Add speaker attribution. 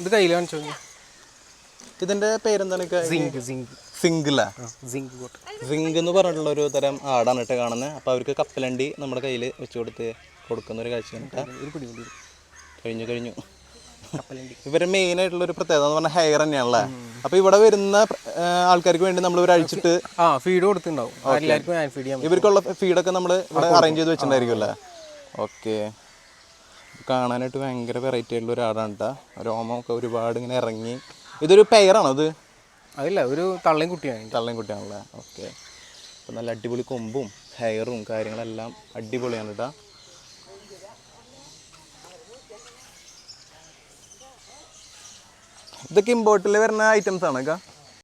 Speaker 1: ഇത് കയ്യിൽ കാണിച്ചു
Speaker 2: ഇതിന്റെ പേരെന്താണ്
Speaker 1: zinc zinc zinc zinc
Speaker 2: zinc എന്ന് പറഞ്ഞിട്ടുള്ള ഒരു തരം ആടാണ് ഇട്ട് കാണുന്നത് അപ്പോൾ അവർക്ക് കപ്പലണ്ടി നമ്മുടെ കയ്യിൽ വെച്ച് കൊടുത്ത് കൊടുക്കുന്ന ഒരു
Speaker 1: കാഴ്ച
Speaker 2: കഴിഞ്ഞു കഴിഞ്ഞു. ഇവരുടെ മെയിൻ ആയിട്ടുള്ള ഒരു പ്രത്യേകത എന്ന് പറഞ്ഞാൽ ഹെയർ തന്നെയാണല്ലേ? അപ്പൊ ഇവിടെ വരുന്ന ആൾക്കാർക്ക് വേണ്ടി നമ്മൾ ഇവർ അഴിച്ചിട്ട്
Speaker 1: ഫീഡ് കൊടുത്തിട്ടുണ്ടാവും.
Speaker 2: ഇവർക്കുള്ള ഫീഡൊക്കെ നമ്മൾ ഇവിടെ അറേഞ്ച് ചെയ്ത് വെച്ചിട്ടുണ്ടായിരിക്കും അല്ലേ ഓക്കെ. കാണാനായിട്ട് ഭയങ്കര വെറൈറ്റി ആയിട്ടുള്ള ഒരു ആടാണ് കേട്ടോ രോമമൊക്കെ ഒരുപാട് ഇങ്ങനെ ഇറങ്ങി. ഇതൊരു പെയറാണോ അത്
Speaker 1: അതില്ല ഒരു തള്ളയും കുട്ടിയാണ്.
Speaker 2: തള്ളയും കുട്ടിയാണല്ലേ? ഓക്കെ. അപ്പം നല്ല അടിപൊളി കൊമ്പും ഹെയറും കാര്യങ്ങളെല്ലാം അടിപൊളിയാണ് കേട്ടോ ഇതൊക്കെ ഇമ്പോർട്ടിൽ വരുന്ന ഐറ്റംസ് ആണ്